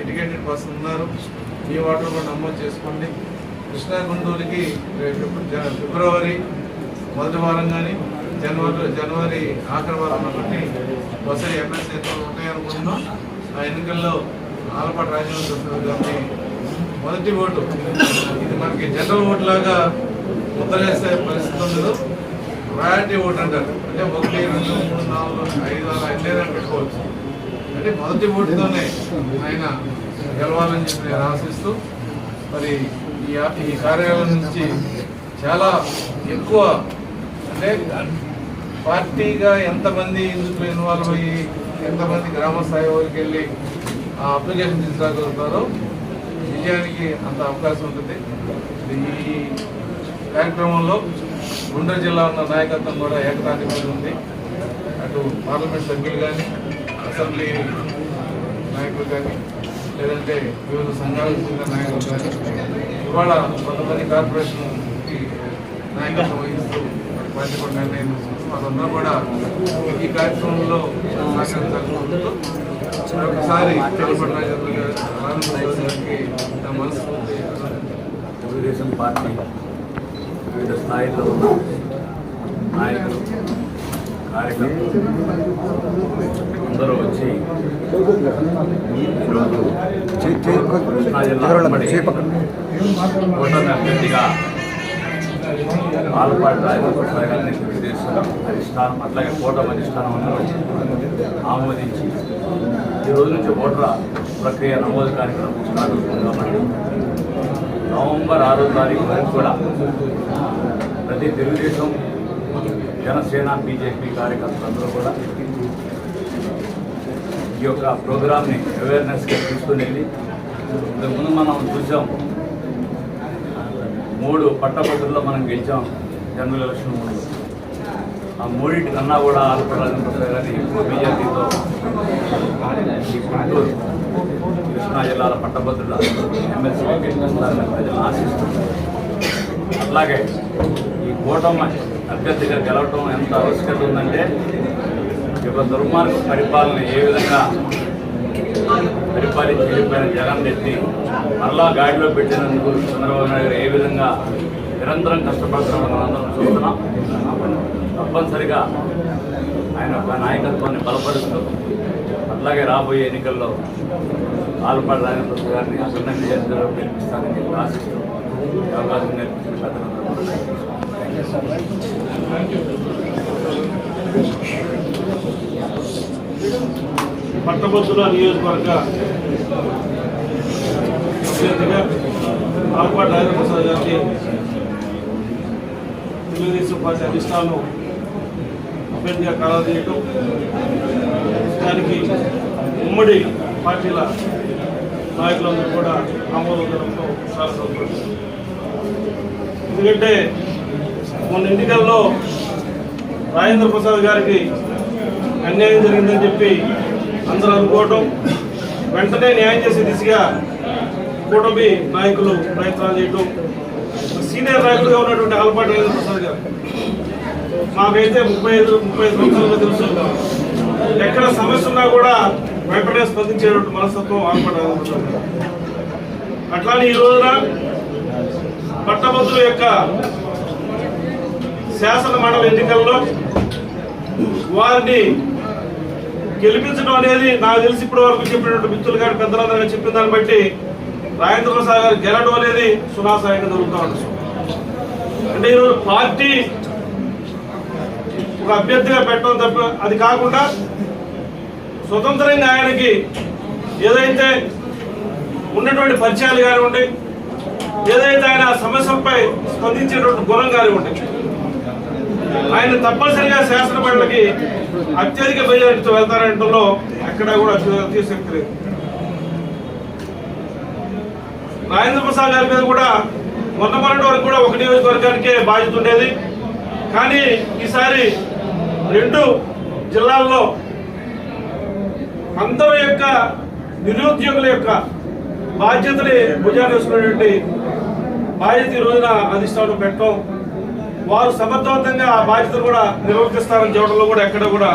Educated person ఉన్నారు. ఈ water కూడా నమోదు చేసుకోండి. కృష్ణా గుంటూరుకి జ- ఫిబ్రవరి మొదటి వారం కానీ జనవరి జనవరి ఆఖరి వారం ఒకటి బస్సు ఎమ్మెల్సీ ఎన్నికలు ఉంటాయనుకుంటున్నాం ఆ ఎన్నికల్లో ఆలపాటి రాజేంద్ర గారిని మొదటి ఓటు. ఇది మనకి జనరల్ ఓటు లాగా ముద్రేసే పరిస్థితి ఉండదు. ప్రయారిటీ ఓటు అంటారు. అంటే ఒకటి రెండు మూడు నాలుగు ఐదు ఆరు ఎన్నైనా పెట్టుకోవచ్చు. అంటే మొదటి ఓటుతోనే ఆయన గెలవాలని చెప్పి నేను ఆశిస్తూ మరి ఈ కార్యాలయం నుంచి చాలా ఎక్కువ అంటే పార్టీగా ఎంతమంది ఇందులో ఇన్వాల్వ్ అయ్యి ఎంతమంది గ్రామ స్థాయి వరకు వెళ్ళి ఆ అప్లికేషన్ తీసుకురాగలుగుతారో విజయానికి అంత అవకాశం ఉంటుంది. ఈ కార్యక్రమంలో గుంటూరు జిల్లా ఉన్న నాయకత్వం కూడా ఏకతాటి మీద ఉంది. అటు పార్లమెంట్ సభ్యులు కానీ అసెంబ్లీ నాయకులు కానీ లేదంటే వివిధ సంఘాలకు చెందిన నాయకులు కానీ ఇవాళ కొంతమంది కార్పొరేషన్ నాయకత్వం వహిస్తూ మరి పార్టీ నిర్ణయం వాళ్ళందరూ కూడా ఈ కార్యక్రమంలో సహకరించాలనుకుంటూ మరొకసారి చలపడి రాజేంద్ర గారు గారికి నా మనస్ఫూర్తి తెలుగుదేశం పార్టీ వివిధ స్థాయిలో ఉన్న నాయకులు కార్యకర్తలు అందరూ వచ్చి ఈరోజు కృష్ణా జిల్లా కూటమి అభ్యర్థిగా ఆలపాటి రాజగోపాల్ గారిని తెలుగుదేశం అధిష్టానం అట్లాగే కూటమి అధిష్టానం అందరూ ఆమోదించి ఈ రోజు నుంచి ఓటర్ల ప్రక్రియ నమోదు కార్యక్రమం స్టార్ట్ అవుతుంది కాబట్టి నవంబర్ ఆరో తారీఖు వరకు కూడా ప్రతి తెలుగుదేశం జనసేన బీజేపీ కార్యకర్తలందరూ కూడా ఈ యొక్క ప్రోగ్రామ్ని అవేర్నెస్గా తీసుకుని వెళ్ళి ఇంతకుముందు మనం చూసాం మూడు పట్టభద్రుల్లో మనం గెలిచాం జనరల్ ఎలక్షన్ మూడు ఆ మూడింటి కన్నా కూడా ఆలపడాలని ప్రసాద్ గారిని ఎక్కువ బీజేపీతో. ఈ గుంటూరు కృష్ణా జిల్లాల పట్టభద్రుల ఎమ్మెల్సీ ప్రజలు ఆశిస్తున్నారు అట్లాగే ఈ కూటమి అభ్యర్థిగా గెలవటం ఎంత ఆవశ్యకత ఉందంటే ఇప్పుడు దుర్మార్గ పరిపాలన ఏ విధంగా పరిపాలించి వెళ్ళిపోయిన జగన్ రెడ్డి మరలా గాడిలో పెట్టినందుకు చంద్రబాబు నాయుడు గారు ఏ విధంగా నిరంతరం కష్టపడుతున్నారో మనందరం చూస్తున్నాం. తప్పనిసరిగా ఆయన యొక్క నాయకత్వాన్ని బలపరుస్తూ అట్లాగే రాబోయే ఎన్నికల్లో ఆలపాటి రాజేంద్ర గారిని అసలు నియోజకవర్గంలో గెలిపిస్తానని అవకాశం నేర్పించిన పట్టభద్రుల నియోజకవర్గ అభ్యర్థిగా ఆల్పాటి రాజేంద్ర ప్రసాద్ గారికి తెలుగుదేశం పార్టీ అధిష్టానం అభ్యర్థిగా ఖరారు దానికి ఉమ్మడి పార్టీల నాయకులందరూ కూడా ఆమోదం చాలా సంతోషం. ఎందుకంటే మొన్న ఎన్నికల్లో రాజేంద్ర ప్రసాద్ గారికి అన్యాయం జరిగిందని చెప్పి అందరూ అనుకోవటం వెంటనే న్యాయం చేసే దిశగా కూటమి నాయకులు ప్రయత్నాలు చేయటం సీనియర్ నాయకులుగా ఉన్నటువంటి ఆలపాటి రాజేంద్ర ప్రసాద్ గారు. మాకైతే ముప్పై ఐదు ముప్పై ఐదు సంవత్సరాలుగా తెలుసు. ఎక్కడ సమస్య ఉన్నా కూడా వెంటనే స్పందించేటువంటి మనస్తత్వం ఆలపాటి అట్లానే ఈ రోజున పట్టభద్రుల యొక్క శాసన మండలి ఎన్నికల్లో వారిని గెలిపించడం అనేది నాకు తెలిసి ఇప్పటి వరకు చెప్పినటువంటి మిత్రులు గారు పెద్దలందరూ చెప్పిన దాన్ని బట్టి రాజేంద్ర ప్రసాద్ గారు గెలడం అనేది సునాసాయంగా జరుగుతూ ఉంటుంది అంటే ఈరోజు పార్టీ ఒక అభ్యర్థిగా పెట్టడం తప్ప అది కాకుండా స్వతంత్రంగా ఆయనకి ఏదైతే ఉన్నటువంటి పరిచయాలు కానివ్వండి ఏదైతే ఆయన సమస్యలపై స్పందించేటువంటి గుణం కానివ్వండి ఆయన తప్పనిసరిగా శాసనమండలికి అత్యధిక మెజారిటీతో వెళ్తారంటలో ఎక్కడా కూడా అతిశక్తి లేదు. రాజేంద్ర ప్రసాద్ గారి మీద కూడా మొన్న మొన్నటి వరకు కూడా ఒక నియోజకవర్గానికే బాధ్యత ఉండేది. కానీ ఈసారి రెండు జిల్లాల్లో అందరి యొక్క నిరుద్యోగుల యొక్క బాధ్యతని భుజాన్ని వేసుకునేటువంటి బాధ్యత ఈ రోజున అధిష్టానం పెట్టడం వారు సమర్థవంతంగా ఆ బాధ్యతను కూడా నిర్వర్తిస్తారని చెప్పడంలో కూడా ఎక్కడ కూడా